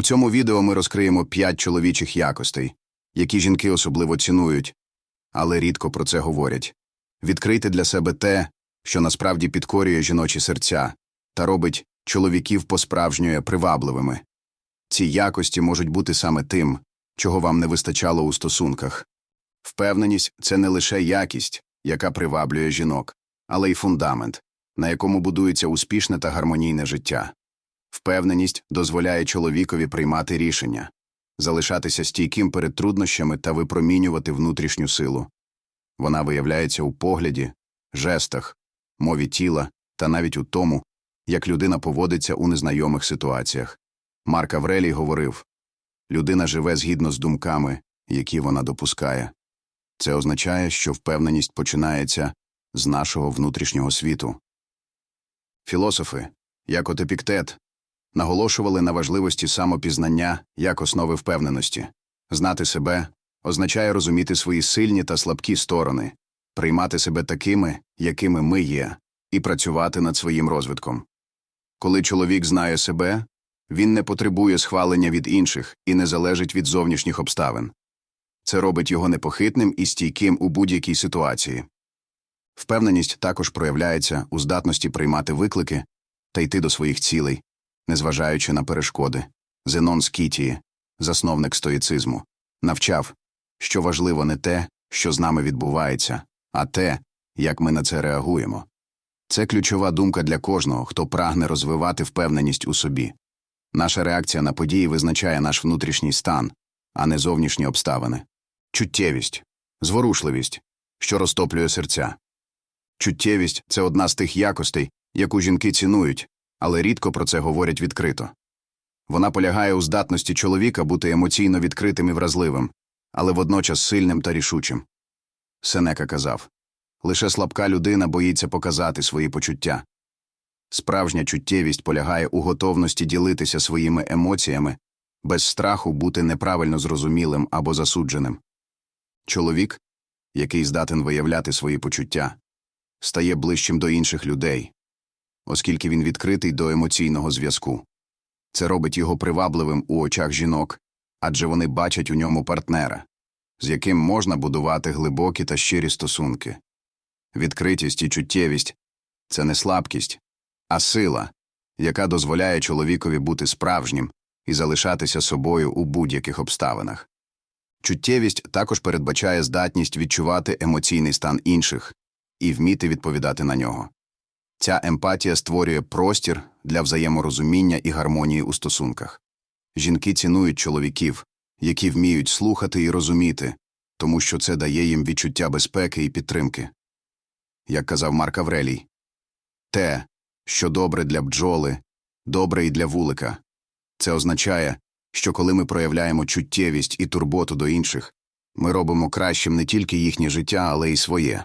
У цьому відео ми розкриємо п'ять чоловічих якостей, які жінки особливо цінують, але рідко про це говорять. Відкрийте для себе те, що насправді підкорює жіночі серця та робить чоловіків по-справжньої привабливими. Ці якості можуть бути саме тим, чого вам не вистачало у стосунках. Впевненість це не лише якість, яка приваблює жінок, але й фундамент, на якому будується успішне та гармонійне життя. Впевненість дозволяє чоловікові приймати рішення, залишатися стійким перед труднощами та випромінювати внутрішню силу. Вона виявляється у погляді, жестах, мові тіла та навіть у тому, як людина поводиться у незнайомих ситуаціях. Марк Аврелій говорив людина живе згідно з думками, які вона допускає. Це означає, що впевненість починається з нашого внутрішнього світу. Філософи, як от Епіктет, наголошували на важливості самопізнання як основи впевненості. Знати себе означає розуміти свої сильні та слабкі сторони, приймати себе такими, якими ми є, і працювати над своїм розвитком. Коли чоловік знає себе, він не потребує схвалення від інших і не залежить від зовнішніх обставин. Це робить його непохитним і стійким у будь-якій ситуації. Впевненість також проявляється у здатності приймати виклики та йти до своїх цілей, незважаючи на перешкоди. Зенон Скітії, засновник стоїцизму, навчав, що важливо не те, що з нами відбувається, а те, як ми на це реагуємо. Це ключова думка для кожного, хто прагне розвивати впевненість у собі. Наша реакція на події визначає наш внутрішній стан, а не зовнішні обставини. Чуттєвість, зворушливість, що розтоплює серця. Чуттєвість це одна з тих якостей, яку жінки цінують, але рідко про це говорять відкрито. Вона полягає у здатності чоловіка бути емоційно відкритим і вразливим, але водночас сильним та рішучим. Сенека казав лише слабка людина боїться показати свої почуття. Справжня чуттєвість полягає у готовності ділитися своїми емоціями, без страху бути неправильно зрозумілим або засудженим. Чоловік, який здатен виявляти свої почуття, стає ближчим до інших людей, оскільки він відкритий до емоційного зв'язку. Це робить його привабливим у очах жінок, адже вони бачать у ньому партнера, з яким можна будувати глибокі та щирі стосунки. Відкритість і чуттєвість це не слабкість, а сила, яка дозволяє чоловікові бути справжнім і залишатися собою у будь-яких обставинах. Чуттєвість також передбачає здатність відчувати емоційний стан інших і вміти відповідати на нього. Ця емпатія створює простір для взаєморозуміння і гармонії у стосунках. Жінки цінують чоловіків, які вміють слухати і розуміти, тому що це дає їм відчуття безпеки і підтримки. Як казав Марк Аврелій, те, що добре для бджоли, добре і для вулика. Це означає, що коли ми проявляємо чуттєвість і турботу до інших, ми робимо кращим не тільки їхнє життя, але й своє.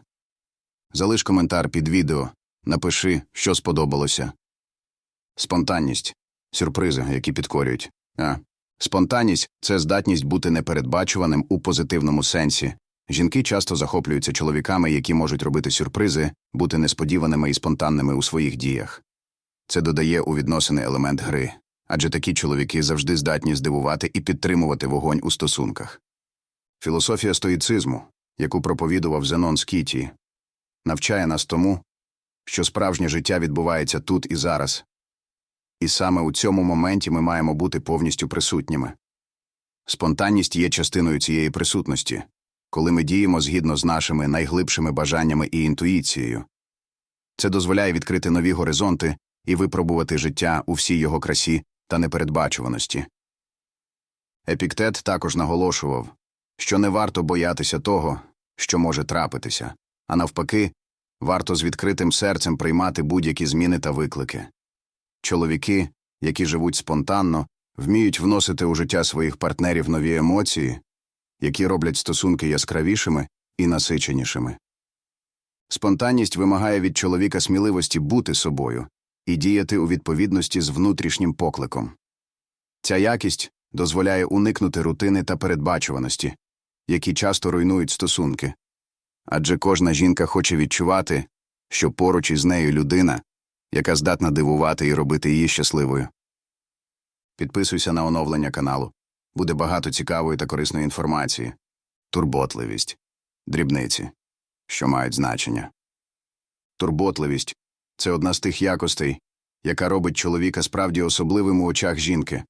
Залиш коментар під відео, напиши, що сподобалося. Спонтанність сюрпризи, які підкорюють. А. Спонтанність це здатність бути непередбачуваним у позитивному сенсі. Жінки часто захоплюються чоловіками, які можуть робити сюрпризи, бути несподіваними і спонтанними у своїх діях. Це додає у відносини елемент гри, адже такі чоловіки завжди здатні здивувати і підтримувати вогонь у стосунках. Філософія стоїцизму, яку проповідував Зенон Скітії, навчає нас тому, що справжнє життя відбувається тут і зараз, і саме у цьому моменті ми маємо бути повністю присутніми. Спонтанність є частиною цієї присутності, коли ми діємо згідно з нашими найглибшими бажаннями і інтуїцією. Це дозволяє відкрити нові горизонти і випробувати життя у всій його красі та непередбачуваності. Епіктет також наголошував, що не варто боятися того, що може трапитися, а навпаки, варто з відкритим серцем приймати будь-які зміни та виклики. Чоловіки, які живуть спонтанно, вміють вносити у життя своїх партнерів нові емоції, які роблять стосунки яскравішими і насиченішими. Спонтанність вимагає від чоловіка сміливості бути собою і діяти у відповідності з внутрішнім покликом. Ця якість дозволяє уникнути рутини та передбачуваності, які часто руйнують стосунки. Адже кожна жінка хоче відчувати, що поруч із нею людина, яка здатна дивувати і робити її щасливою. Підписуйся на оновлення каналу. Буде багато цікавої та корисної інформації. Турботливість. Дрібниці, що мають значення. Турботливість це одна з тих якостей, яка робить чоловіка справді особливим у очах жінки.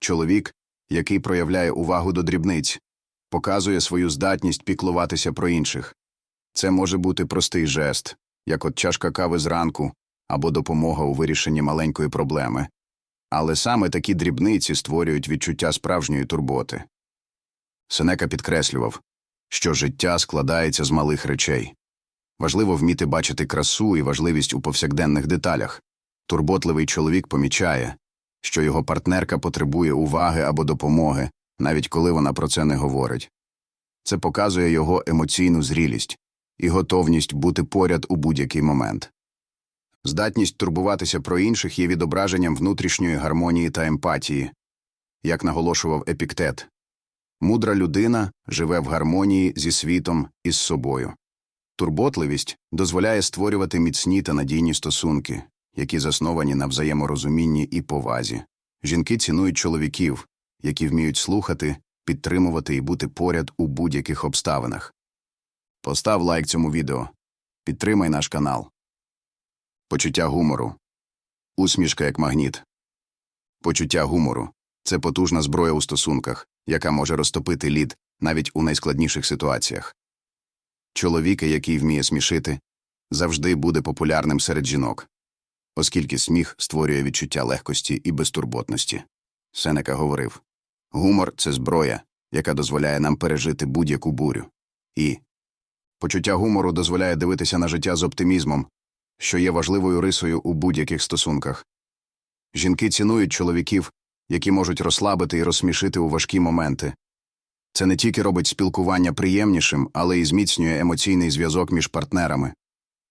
Чоловік, який проявляє увагу до дрібниць, показує свою здатність піклуватися про інших. Це може бути простий жест, як от чашка кави зранку або допомога у вирішенні маленької проблеми. Але саме такі дрібниці створюють відчуття справжньої турботи. Сенека підкреслював, що життя складається з малих речей. Важливо вміти бачити красу і важливість у повсякденних деталях. Турботливий чоловік помічає, що його партнерка потребує уваги або допомоги, навіть коли вона про це не говорить. Це показує його емоційну зрілість і готовність бути поряд у будь-який момент. Здатність турбуватися про інших є відображенням внутрішньої гармонії та емпатії, як наголошував епіктет. Мудра людина живе в гармонії зі світом і з собою. Турботливість дозволяє створювати міцні та надійні стосунки, які засновані на взаєморозумінні і повазі. Жінки цінують чоловіків, які вміють слухати, підтримувати і бути поряд у будь-яких обставинах. Постав лайк цьому відео. Підтримай наш канал. Почуття гумору. Усмішка як магніт. Почуття гумору це потужна зброя у стосунках, яка може розтопити лід навіть у найскладніших ситуаціях. Чоловік, який вміє смішити, завжди буде популярним серед жінок, оскільки сміх створює відчуття легкості і безтурботності. Сенека говорив гумор це зброя, яка дозволяє нам пережити будь-яку бурю. І почуття гумору дозволяє дивитися на життя з оптимізмом, що є важливою рисою у будь-яких стосунках. Жінки цінують чоловіків, які можуть розслабити і розсмішити у важкі моменти. Це не тільки робить спілкування приємнішим, але й зміцнює емоційний зв'язок між партнерами.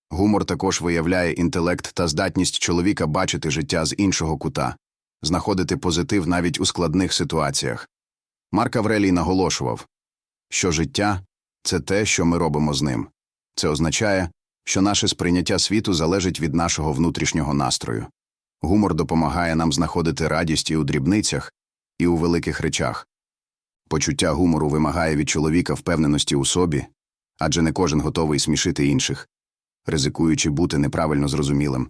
Гумор також виявляє інтелект та здатність чоловіка бачити життя з іншого кута, знаходити позитив навіть у складних ситуаціях. Марк Аврелій наголошував, що життя це те, що ми робимо з ним. Це означає, що наше сприйняття світу залежить від нашого внутрішнього настрою. Гумор допомагає нам знаходити радість і у дрібницях, і у великих речах. Почуття гумору вимагає від чоловіка впевненості у собі, адже не кожен готовий смішити інших, ризикуючи бути неправильно зрозумілим.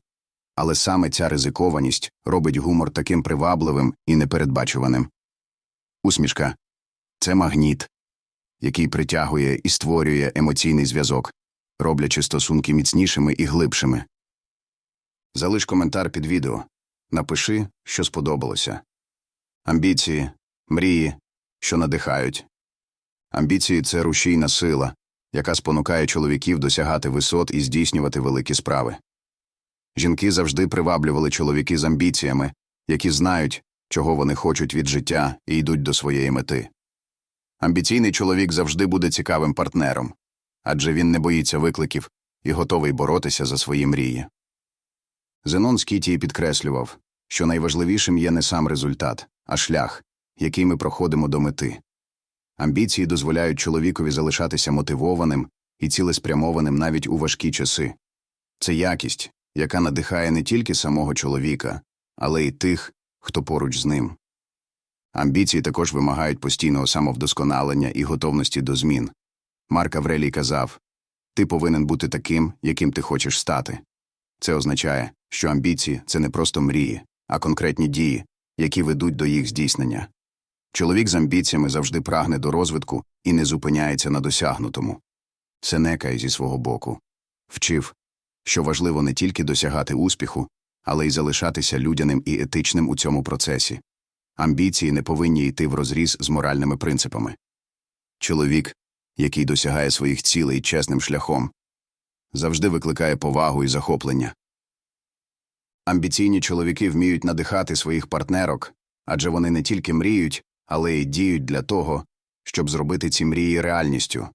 Але саме ця ризикованість робить гумор таким привабливим і непередбачуваним. Усмішка це магніт, який притягує і створює емоційний зв'язок, роблячи стосунки міцнішими і глибшими. Залиш коментар під відео. Напиши, що сподобалося. Амбіції, мрії, що надихають. Амбіції це рушійна сила, яка спонукає чоловіків досягати висот і здійснювати великі справи. Жінки завжди приваблювали чоловіки з амбіціями, які знають, чого вони хочуть від життя і йдуть до своєї мети. Амбіційний чоловік завжди буде цікавим партнером, адже він не боїться викликів і готовий боротися за свої мрії. Зенон Скітії підкреслював, що найважливішим є не сам результат, а шлях, який ми проходимо до мети. Амбіції дозволяють чоловікові залишатися мотивованим і цілеспрямованим навіть у важкі часи. Це якість, яка надихає не тільки самого чоловіка, але й тих, хто поруч з ним. Амбіції також вимагають постійного самовдосконалення і готовності до змін. Марк Аврелій казав ти повинен бути таким, яким ти хочеш стати. Це означає, що амбіції це не просто мрії, а конкретні дії, які ведуть до їх здійснення. Чоловік з амбіціями завжди прагне до розвитку і не зупиняється на досягнутому. Сенека зі свого боку вчив, що важливо не тільки досягати успіху, але й залишатися людяним і етичним у цьому процесі. Амбіції не повинні йти врозріз з моральними принципами. Чоловік, який досягає своїх цілей чесним шляхом, завжди викликає повагу і захоплення. Амбіційні чоловіки вміють надихати своїх партнерок, адже вони не тільки мріють, але й діють для того, щоб зробити ці мрії реальністю.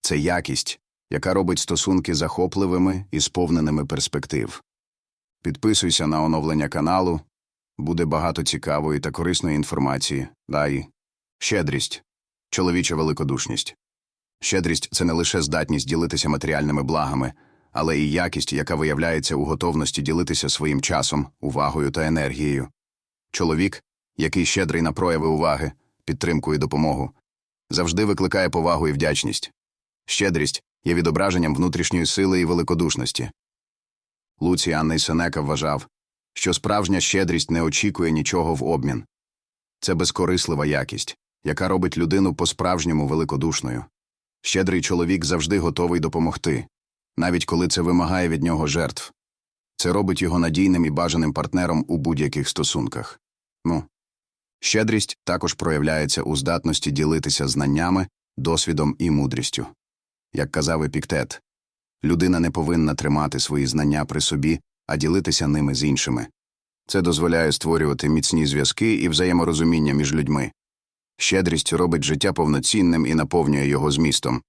Це якість, яка робить стосунки захопливими і сповненими перспектив. Підписуйся на оновлення каналу, буде багато цікавої та корисної інформації. Дай щедрість, чоловіча великодушність. Щедрість це не лише здатність ділитися матеріальними благами, але і якість, яка виявляється у готовності ділитися своїм часом, увагою та енергією. Чоловік, який щедрий на прояви уваги, підтримку і допомогу, завжди викликає повагу і вдячність. Щедрість є відображенням внутрішньої сили і великодушності. Луці Анний Сенека вважав, що справжня щедрість не очікує нічого в обмін. Це безкорислива якість, яка робить людину по-справжньому великодушною. Щедрий чоловік завжди готовий допомогти, навіть коли це вимагає від нього жертв. Це робить його надійним і бажаним партнером у будь-яких стосунках. Ну, щедрість також проявляється у здатності ділитися знаннями, досвідом і мудрістю. Як казав Епіктет, людина не повинна тримати свої знання при собі, а ділитися ними з іншими. Це дозволяє створювати міцні зв'язки і взаєморозуміння між людьми. Щедрість робить життя повноцінним і наповнює його змістом.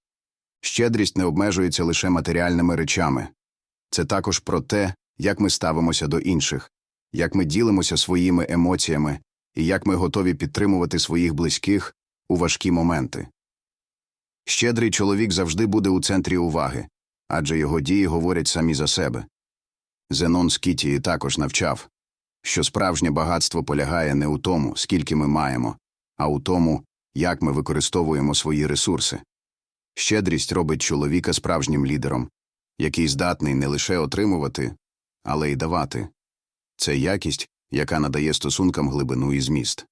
Щедрість не обмежується лише матеріальними речами. Це також про те, як ми ставимося до інших, як ми ділимося своїми емоціями і як ми готові підтримувати своїх близьких у важкі моменти. Щедрий чоловік завжди буде у центрі уваги, адже його дії говорять самі за себе. Зенон Скітії також навчав, що справжнє багатство полягає не у тому, скільки ми маємо, а у тому, як ми використовуємо свої ресурси. Щедрість робить чоловіка справжнім лідером, який здатний не лише отримувати, але й давати. Це якість, яка надає стосункам глибину і зміст.